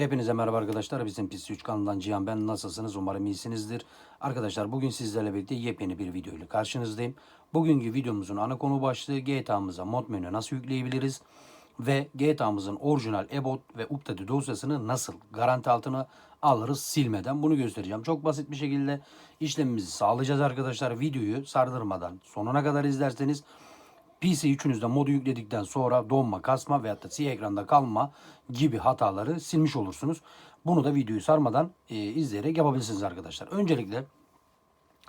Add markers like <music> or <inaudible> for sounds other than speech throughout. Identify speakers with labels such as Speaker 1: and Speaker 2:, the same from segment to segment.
Speaker 1: Hepinize merhaba arkadaşlar. Bizim Pis 3 kanalından Cihan ben. Nasılsınız? Umarım iyisinizdir. Arkadaşlar bugün sizlerle birlikte yepyeni bir video ile karşınızdayım. Bugünkü videomuzun ana konu başlığı GTA'mıza mod menü nasıl yükleyebiliriz? Ve GTA'mızın orijinal EBOT ve UPTAD dosyasını nasıl garanti altına alırız silmeden bunu göstereceğim. Çok basit bir şekilde işlemimizi sağlayacağız arkadaşlar. Videoyu sardırmadan sonuna kadar izlerseniz PC üçünüzde modu yükledikten sonra donma, kasma veyahut da siyah ekranda kalma gibi hataları silmiş olursunuz. Bunu da videoyu sarmadan e, izleyerek yapabilirsiniz arkadaşlar. Öncelikle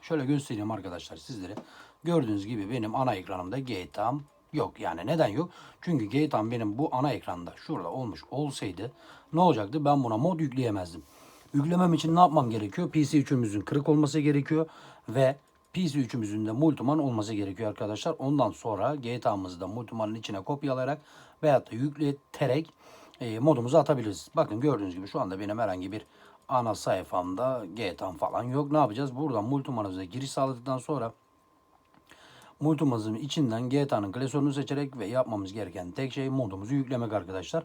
Speaker 1: şöyle göstereyim arkadaşlar sizlere. Gördüğünüz gibi benim ana ekranımda GTA'm yok. Yani neden yok? Çünkü GTA'm benim bu ana ekranda şurada olmuş olsaydı ne olacaktı? Ben buna mod yükleyemezdim. Yüklemem için ne yapmam gerekiyor? PC üçümüzün kırık olması gerekiyor ve PC üçümüzün de multiman olması gerekiyor arkadaşlar. Ondan sonra GTA'mızı da multimanın içine kopyalayarak veyahut da yükleterek e, modumuzu atabiliriz. Bakın gördüğünüz gibi şu anda benim herhangi bir ana sayfamda GTA'm falan yok. Ne yapacağız? Buradan multimanımıza giriş sağladıktan sonra multimazın içinden GTA'nın klasörünü seçerek ve yapmamız gereken tek şey modumuzu yüklemek arkadaşlar.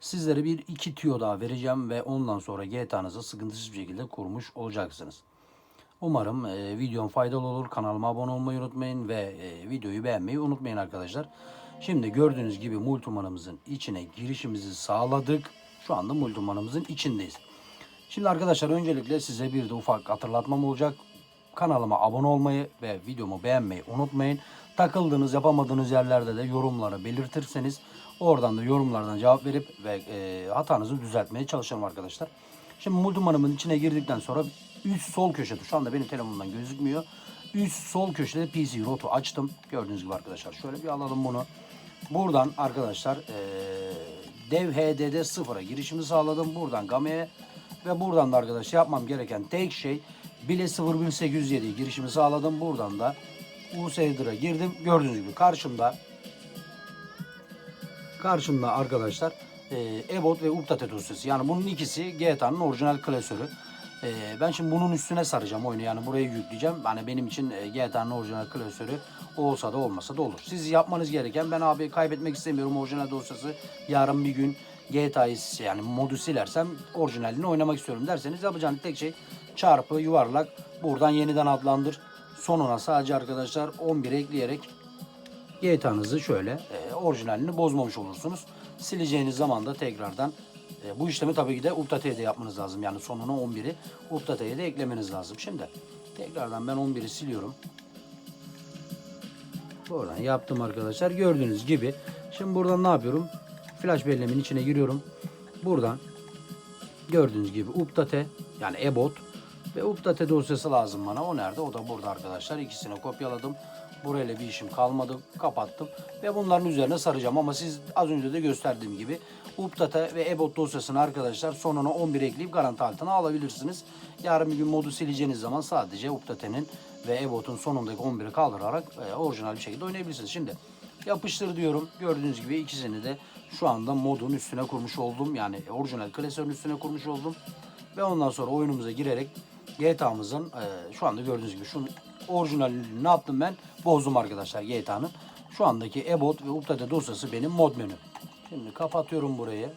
Speaker 1: Sizlere bir iki tüyo daha vereceğim ve ondan sonra GTA'nızı sıkıntısız bir şekilde kurmuş olacaksınız. Umarım e, videom faydalı olur. Kanalıma abone olmayı unutmayın ve e, videoyu beğenmeyi unutmayın arkadaşlar. Şimdi gördüğünüz gibi multimanımızın içine girişimizi sağladık. Şu anda multimanımızın içindeyiz. Şimdi arkadaşlar öncelikle size bir de ufak hatırlatmam olacak. Kanalıma abone olmayı ve videomu beğenmeyi unutmayın. Takıldığınız, yapamadığınız yerlerde de yorumları belirtirseniz oradan da yorumlardan cevap verip ve e, hatanızı düzeltmeye çalışırım arkadaşlar. Şimdi multimanımın içine girdikten sonra üst sol köşede şu anda benim telefonumdan gözükmüyor. Üst sol köşede PC rotu açtım. Gördüğünüz gibi arkadaşlar şöyle bir alalım bunu. Buradan arkadaşlar e, dev HDD 0'a girişimi sağladım. Buradan Game'ye ve buradan da arkadaş yapmam gereken tek şey bile 01807'ye girişimi sağladım. Buradan da USDR'a girdim. Gördüğünüz gibi karşımda karşımda arkadaşlar e, EBOT ve UPTAT dosyası. Yani bunun ikisi GTA'nın orijinal klasörü. E, ben şimdi bunun üstüne saracağım oyunu. Yani buraya yükleyeceğim. Yani benim için e, GTA'nın orijinal klasörü olsa da olmasa da olur. Siz yapmanız gereken ben abi kaybetmek istemiyorum orijinal dosyası. Yarın bir gün GTA'yı yani modu silersem orijinalini oynamak istiyorum derseniz yapacağınız tek şey çarpı yuvarlak buradan yeniden adlandır. Sonuna sadece arkadaşlar 11 ekleyerek GTA'nızı şöyle e, orijinalini bozmamış olursunuz. Sileceğiniz zaman da tekrardan e, bu işlemi tabii ki de Update'ye de yapmanız lazım. Yani sonuna 11'i Update'ye de eklemeniz lazım. Şimdi tekrardan ben 11'i siliyorum. Buradan yaptım arkadaşlar. Gördüğünüz gibi. Şimdi buradan ne yapıyorum? Flash belleğimin içine giriyorum. Buradan gördüğünüz gibi Update yani EBOT ve Update dosyası lazım bana. O nerede? O da burada arkadaşlar. İkisini kopyaladım. Burayla bir işim kalmadı. Kapattım. Ve bunların üzerine saracağım. Ama siz az önce de gösterdiğim gibi Update ve EBOT dosyasını arkadaşlar sonuna 11 ekleyip garanti altına alabilirsiniz. Yarın bir gün modu sileceğiniz zaman sadece Update'nin ve EBOT'un sonundaki 11'i kaldırarak e, orijinal bir şekilde oynayabilirsiniz. Şimdi yapıştır diyorum. Gördüğünüz gibi ikisini de şu anda modun üstüne kurmuş oldum. Yani orijinal klasörün üstüne kurmuş oldum. Ve ondan sonra oyunumuza girerek GTA'mızın e, şu anda gördüğünüz gibi şunun orijinalini ne yaptım ben? Bozdum arkadaşlar GTA'nın. Şu andaki EBOT ve Update dosyası benim mod menü. Şimdi kapatıyorum burayı.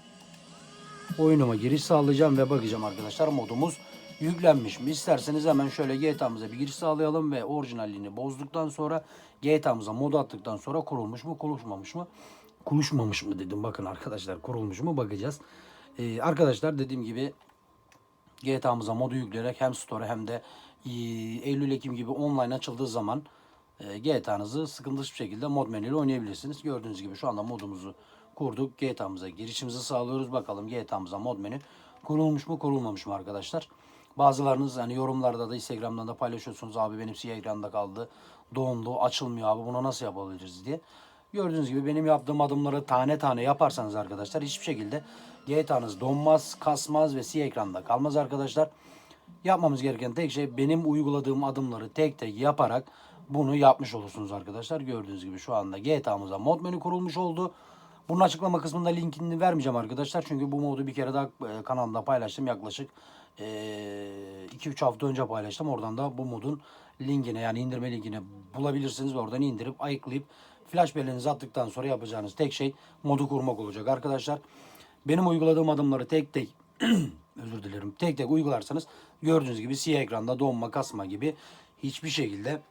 Speaker 1: Oyunuma giriş sağlayacağım ve bakacağım arkadaşlar modumuz yüklenmiş mi? İsterseniz hemen şöyle GTA'mıza bir giriş sağlayalım ve orijinalliğini bozduktan sonra GTA'mıza mod attıktan sonra kurulmuş mu kurulmamış mı? Kurulmamış mı dedim bakın arkadaşlar kurulmuş mu bakacağız. Ee, arkadaşlar dediğim gibi GTA'mıza modu yükleyerek hem store hem de e, Eylül-Ekim gibi online açıldığı zaman e, GTA'nızı sıkıntısız bir şekilde mod menüyle oynayabilirsiniz. Gördüğünüz gibi şu anda modumuzu kurduk. GTA'mıza girişimizi sağlıyoruz. Bakalım GTA'mıza mod menü kurulmuş mu kurulmamış mı arkadaşlar. Bazılarınız hani yorumlarda da Instagram'dan da paylaşıyorsunuz. Abi benim siyah ekranda kaldı. Dondu açılmıyor abi bunu nasıl yapabiliriz diye. Gördüğünüz gibi benim yaptığım adımları tane tane yaparsanız arkadaşlar hiçbir şekilde GTA'nız donmaz, kasmaz ve siyah ekranda kalmaz arkadaşlar. Yapmamız gereken tek şey benim uyguladığım adımları tek tek yaparak bunu yapmış olursunuz arkadaşlar. Gördüğünüz gibi şu anda GTA'mıza mod menü kurulmuş oldu. Bunun açıklama kısmında linkini vermeyeceğim arkadaşlar. Çünkü bu modu bir kere daha e, kanalımda paylaştım. Yaklaşık 2-3 hafta önce paylaştım. Oradan da bu modun linkine yani indirme linkini bulabilirsiniz. Oradan indirip ayıklayıp flash belleğinizi attıktan sonra yapacağınız tek şey modu kurmak olacak arkadaşlar. Benim uyguladığım adımları tek tek <clears throat> özür dilerim. Tek tek uygularsanız gördüğünüz gibi siyah ekranda donma kasma gibi hiçbir şekilde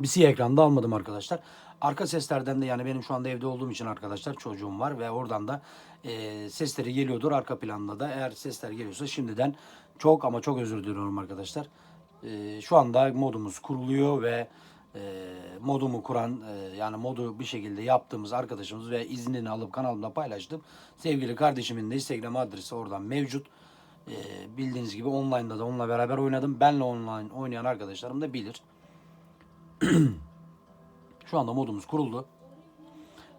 Speaker 1: bir siyah ekranda almadım arkadaşlar. Arka seslerden de yani benim şu anda evde olduğum için arkadaşlar çocuğum var ve oradan da e, sesleri geliyordur arka planda da. Eğer sesler geliyorsa şimdiden çok ama çok özür diliyorum arkadaşlar. E, şu anda modumuz kuruluyor ve e, modumu kuran e, yani modu bir şekilde yaptığımız arkadaşımız ve iznini alıp kanalımda paylaştım. Sevgili kardeşimin de Instagram adresi oradan mevcut. E, bildiğiniz gibi online'da da onunla beraber oynadım. Benle online oynayan arkadaşlarım da bilir. <clears throat> Şu anda modumuz kuruldu.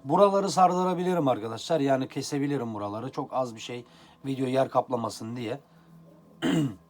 Speaker 1: Buraları sardırabilirim arkadaşlar. Yani kesebilirim buraları. Çok az bir şey video yer kaplamasın diye. <clears throat>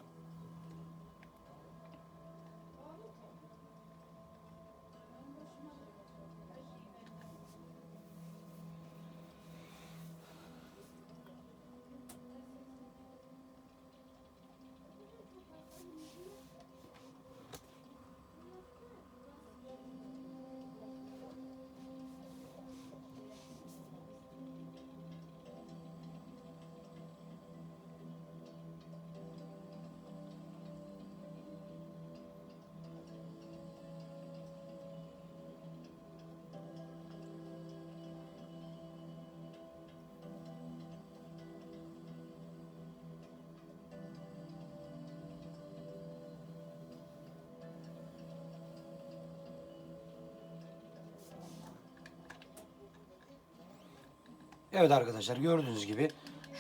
Speaker 1: Evet arkadaşlar gördüğünüz gibi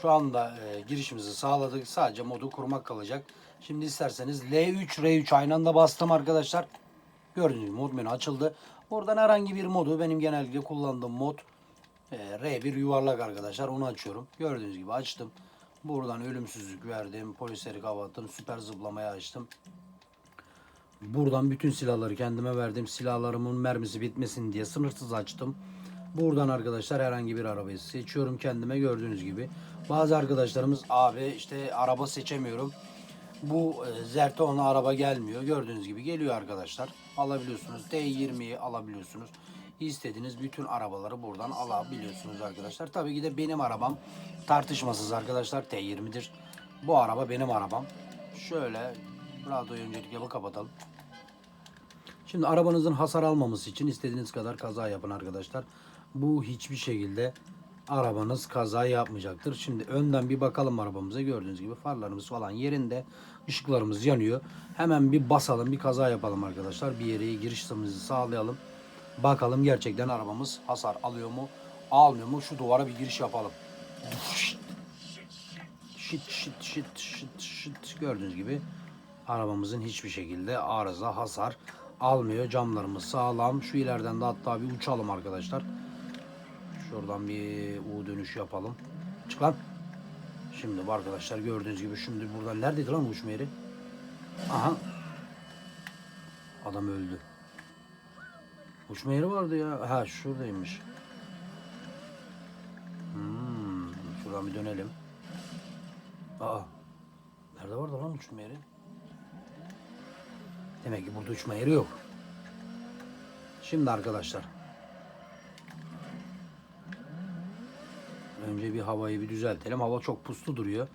Speaker 1: şu anda e, girişimizi sağladık. Sadece modu kurmak kalacak. Şimdi isterseniz L3 R3 aynı anda bastım arkadaşlar. Gördüğünüz gibi mod menü açıldı. Oradan herhangi bir modu benim genellikle kullandığım mod e, R1 yuvarlak arkadaşlar. Onu açıyorum. Gördüğünüz gibi açtım. Buradan ölümsüzlük verdim. Polisleri kapattım. Süper zıplamayı açtım. Buradan bütün silahları kendime verdim. Silahlarımın mermisi bitmesin diye sınırsız açtım. Buradan arkadaşlar herhangi bir arabayı seçiyorum kendime gördüğünüz gibi. Bazı arkadaşlarımız abi işte araba seçemiyorum. Bu e, Zerton'la araba gelmiyor. Gördüğünüz gibi geliyor arkadaşlar. Alabiliyorsunuz. T20'yi alabiliyorsunuz. İstediğiniz bütün arabaları buradan alabiliyorsunuz arkadaşlar. Tabii ki de benim arabam tartışmasız arkadaşlar T20'dir. Bu araba benim arabam. Şöyle radyoyu öncelikle bir kapatalım. Şimdi arabanızın hasar almaması için istediğiniz kadar kaza yapın arkadaşlar. Bu hiçbir şekilde arabanız kaza yapmayacaktır. Şimdi önden bir bakalım arabamıza. Gördüğünüz gibi farlarımız falan yerinde. ışıklarımız yanıyor. Hemen bir basalım, bir kaza yapalım arkadaşlar. Bir yere giriş hızımızı sağlayalım. Bakalım gerçekten arabamız hasar alıyor mu, almıyor mu? Şu duvara bir giriş yapalım. Şit şit şit şit şit gördüğünüz gibi arabamızın hiçbir şekilde arıza hasar almıyor. Camlarımız sağlam. Şu ileriden de hatta bir uçalım arkadaşlar. Şuradan bir U dönüş yapalım. Çık lan. Şimdi bu arkadaşlar gördüğünüz gibi şimdi buradan neredeydi lan uçma yeri? Aha. Adam öldü. Uçma yeri vardı ya. Ha şuradaymış. Hmm, şuradan bir dönelim. Aa. Nerede vardı lan uçma yeri? Demek ki burada uçma yeri yok. Şimdi arkadaşlar. Önce bir havayı bir düzeltelim. Hava çok puslu duruyor.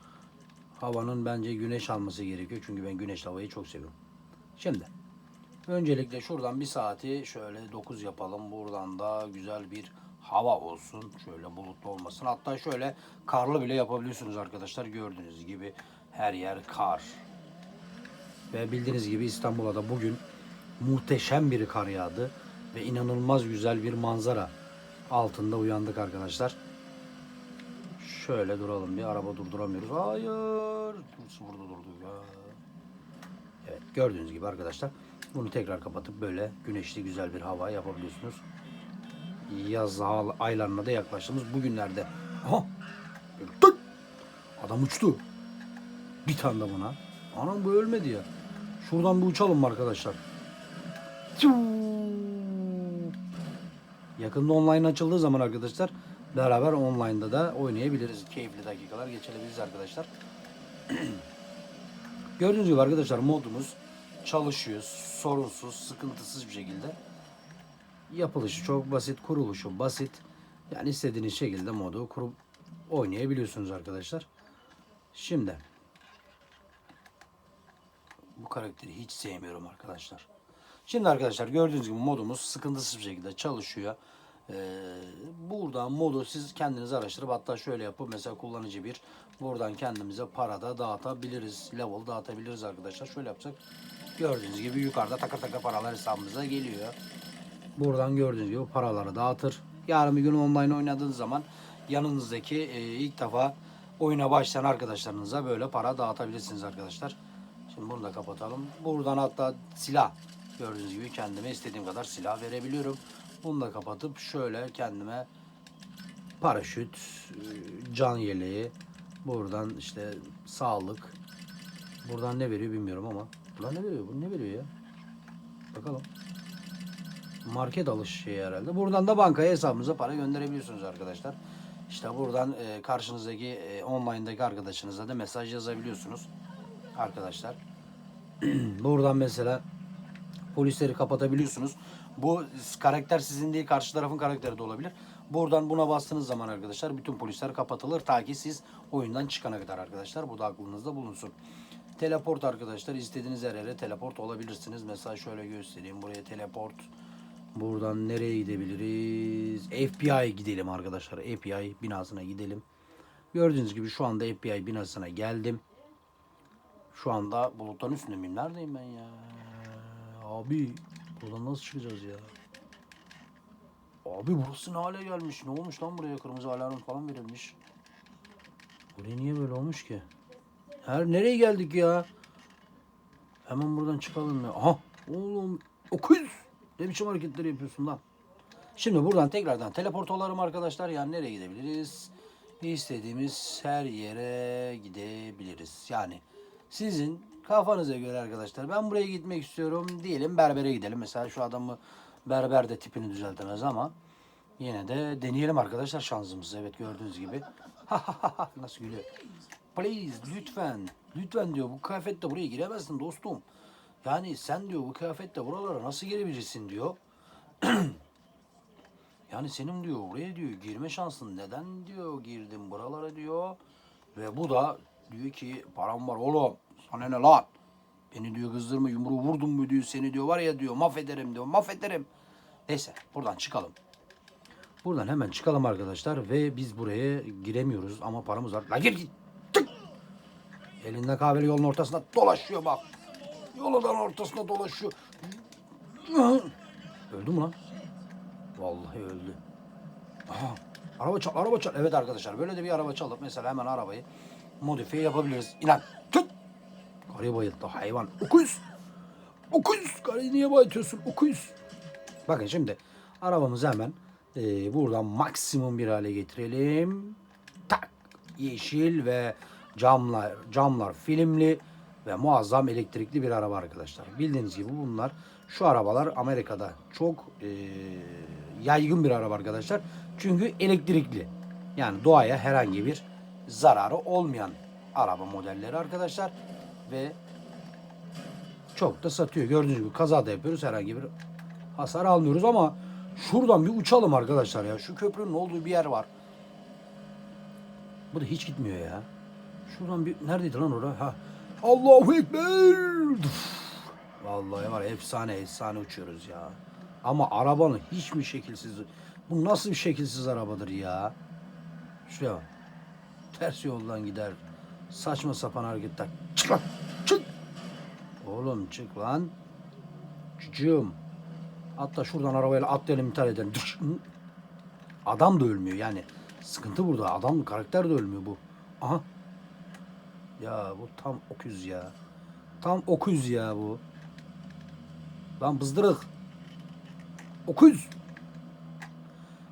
Speaker 1: Havanın bence güneş alması gerekiyor. Çünkü ben güneşli havayı çok seviyorum. Şimdi. Öncelikle şuradan bir saati şöyle 9 yapalım. Buradan da güzel bir hava olsun. Şöyle bulutlu olmasın. Hatta şöyle karlı bile yapabiliyorsunuz arkadaşlar. Gördüğünüz gibi her yer kar. Ve bildiğiniz gibi İstanbul'a da bugün muhteşem bir kar yağdı. Ve inanılmaz güzel bir manzara altında uyandık arkadaşlar. Şöyle duralım bir araba durduramıyoruz. Hayır. Burada durdu ya. Evet gördüğünüz gibi arkadaşlar. Bunu tekrar kapatıp böyle güneşli güzel bir hava yapabiliyorsunuz. Yaz aylarına da yaklaştığımız bugünlerde. Aha. Adam uçtu. Bir tane de buna. Anam bu ölmedi ya. Şuradan bir uçalım mı arkadaşlar? Yakında online açıldığı zaman arkadaşlar beraber online'da da oynayabiliriz. Keyifli dakikalar geçirebiliriz arkadaşlar. <clears throat> Gördüğünüz gibi arkadaşlar modumuz çalışıyor. Sorunsuz, sıkıntısız bir şekilde. Yapılışı çok basit, kuruluşu basit. Yani istediğiniz şekilde modu kurup oynayabiliyorsunuz arkadaşlar. Şimdi bu karakteri hiç sevmiyorum arkadaşlar. Şimdi arkadaşlar gördüğünüz gibi modumuz sıkıntısız bir şekilde çalışıyor. Ee, buradan modu siz kendiniz araştırıp hatta şöyle yapıp mesela kullanıcı bir buradan kendimize para da dağıtabiliriz. Level dağıtabiliriz arkadaşlar. Şöyle yapsak gördüğünüz gibi yukarıda takır takır paralar hesabımıza geliyor. Buradan gördüğünüz gibi paraları dağıtır. Yarın bir gün online oynadığınız zaman yanınızdaki e, ilk defa oyuna başlayan arkadaşlarınıza böyle para dağıtabilirsiniz arkadaşlar. Şimdi bunu da kapatalım. Buradan hatta silah gördüğünüz gibi kendime istediğim kadar silah verebiliyorum. Bunu da kapatıp şöyle kendime paraşüt, e, can yeleği, buradan işte sağlık. Buradan ne veriyor bilmiyorum ama. Buradan ne veriyor? Bu ne veriyor ya? Bakalım. Market alış şeyi herhalde. Buradan da bankaya hesabınıza para gönderebiliyorsunuz arkadaşlar. İşte buradan e, karşınızdaki e, online'daki arkadaşınıza da mesaj yazabiliyorsunuz. Arkadaşlar. <clears throat> buradan mesela polisleri kapatabiliyorsunuz. Bu karakter sizin değil karşı tarafın karakteri de olabilir. Buradan buna bastığınız zaman arkadaşlar bütün polisler kapatılır ta ki siz oyundan çıkana kadar arkadaşlar. Bu da aklınızda bulunsun. Teleport arkadaşlar istediğiniz her yere teleport olabilirsiniz. Mesela şöyle göstereyim buraya teleport. Buradan nereye gidebiliriz? FBI gidelim arkadaşlar. FBI binasına gidelim. Gördüğünüz gibi şu anda FBI binasına geldim. Şu anda bulutların üstünde miyim? Neredeyim ben ya? Abi buradan nasıl çıkacağız ya? Abi burası ne hale gelmiş? Ne olmuş lan buraya? Kırmızı alarm falan verilmiş. Buraya niye böyle olmuş ki? Her nereye geldik ya? Hemen buradan çıkalım ya. Aha oğlum okuz. Ne biçim hareketler yapıyorsun lan? Şimdi buradan tekrardan teleport olalım arkadaşlar. Yani nereye gidebiliriz? İstediğimiz her yere gidebiliriz. Yani sizin kafanıza göre arkadaşlar. Ben buraya gitmek istiyorum. Diyelim berbere gidelim. Mesela şu adamı berber de tipini düzeltemez ama yine de deneyelim arkadaşlar şansımızı. Evet gördüğünüz gibi. <laughs> Nasıl gülüyor. Please lütfen. Lütfen diyor bu kıyafetle buraya giremezsin dostum. Yani sen diyor bu kıyafetle buralara nasıl girebilirsin diyor. <clears throat> yani senin diyor buraya diyor girme şansın neden diyor girdim buralara diyor. Ve bu da diyor ki param var oğlum sana ne lan. Beni diyor kızdırma yumruğu vurdum mu diyor seni diyor var ya diyor mahvederim diyor mahvederim. Neyse buradan çıkalım. Buradan hemen çıkalım arkadaşlar ve biz buraya giremiyoruz ama paramız var. La gir git. Tık. Elinde kahveli yolun ortasında dolaşıyor bak. Yolun ortasında dolaşıyor. Öldü mü lan? Vallahi öldü. Aha, araba çal, araba çal. Evet arkadaşlar böyle de bir araba çalıp mesela hemen arabayı modifiye yapabiliriz. İnan. Tut. Karıyı bayılttı hayvan. Okuz. Okuz. Karıyı niye bayıltıyorsun? Okuz. Bakın şimdi arabamızı hemen e, buradan maksimum bir hale getirelim. Tak. Yeşil ve camlar camlar filmli ve muazzam elektrikli bir araba arkadaşlar. Bildiğiniz gibi bunlar şu arabalar Amerika'da çok e, yaygın bir araba arkadaşlar. Çünkü elektrikli. Yani doğaya herhangi bir zararı olmayan araba modelleri arkadaşlar. Ve çok da satıyor. Gördüğünüz gibi kaza da yapıyoruz. Herhangi bir hasar almıyoruz ama şuradan bir uçalım arkadaşlar ya. Şu köprünün olduğu bir yer var. Bu da hiç gitmiyor ya. Şuradan bir neredeydi lan orada? Ha. Allahu ekber. Vallahi var efsane efsane uçuyoruz ya. Ama arabanın hiçbir şekilsiz. Bu nasıl bir şekilsiz arabadır ya? Şuraya bak. Ters yoldan gider. Saçma sapan hareketler. Çık lan. Çık. Oğlum çık lan. Çocuğum. Hatta şuradan arabayla atlayalım ithal edelim. Düş. Adam da ölmüyor yani. Sıkıntı burada. Adam karakter de ölmüyor bu. Aha. Ya bu tam okuz ya. Tam okuz ya bu. Lan bızdırık. Okuz.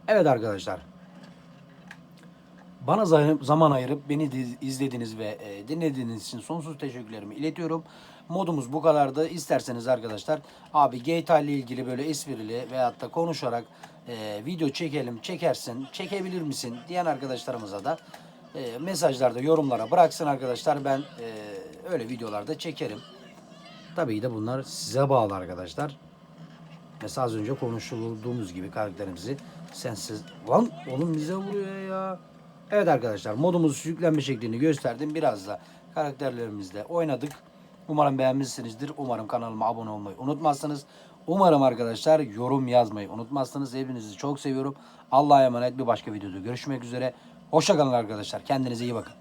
Speaker 1: Evet arkadaşlar. Bana za- zaman ayırıp beni izlediğiniz ve e, dinlediğiniz için sonsuz teşekkürlerimi iletiyorum. Modumuz bu kadardı. İsterseniz arkadaşlar abi GTA ile ilgili böyle esprili veyahut da konuşarak e, video çekelim, çekersin, çekebilir misin diyen arkadaşlarımıza da e, mesajlarda, yorumlara bıraksın arkadaşlar. Ben e, öyle videolarda çekerim. Tabii de bunlar size bağlı arkadaşlar. Mesela az önce konuşulduğumuz gibi karakterimizi sensiz... Lan oğlum bize vuruyor ya. Evet arkadaşlar modumuz yüklenme şeklini gösterdim. Biraz da karakterlerimizle oynadık. Umarım beğenmişsinizdir. Umarım kanalıma abone olmayı unutmazsınız. Umarım arkadaşlar yorum yazmayı unutmazsınız. Hepinizi çok seviyorum. Allah'a emanet bir başka videoda görüşmek üzere. Hoşçakalın arkadaşlar. Kendinize iyi bakın.